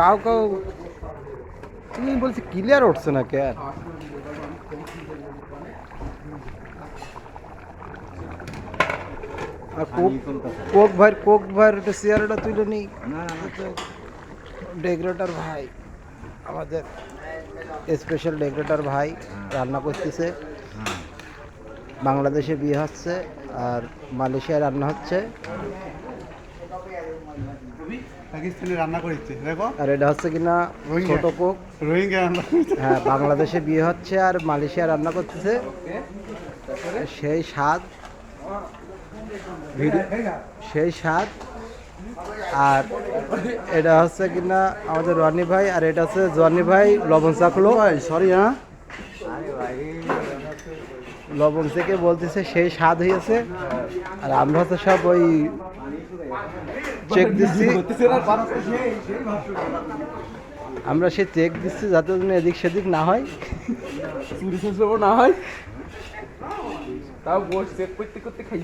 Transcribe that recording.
Cow cow তুমি বলছি clear উঠছে না কে আর কোক কোক ভাই কোক ভাইয়ের একটা চেয়ারটা তুলে নেই। ডেকোরেটর ভাই, আমাদের স্পেশাল ডেকোরেটর ভাই রান্না করতেছে। বাংলাদেশে বিয়ে হচ্ছে আর মালয়েশিয়ায় রান্না হচ্ছে। পাকিস্তানি রান্না করেছে দেখো। আর এটা হচ্ছে কিনা ছোট কোক। রোহিঙ্গা রান্না হ্যাঁ বাংলাদেশে বিয়ে হচ্ছে আর মালয়েশিয়া রান্না করতেছে। সেই স্বাদ। সেই স্বাদ। আর এটা হচ্ছে কিনা আমাদের রনি ভাই আর এটা হচ্ছে জনি ভাই লবণ চাকলো সরি হ্যাঁ। লবণ থেকে বলতেছে সেই স্বাদ হয়েছে আর আমরা তো সব ওই চেক দিচ্ছি আমরা সে চেক দিচ্ছি যাতে যেন এদিক সেদিক না হয়। চুরি না হয়। তাও বস চেক করতে করতে খাই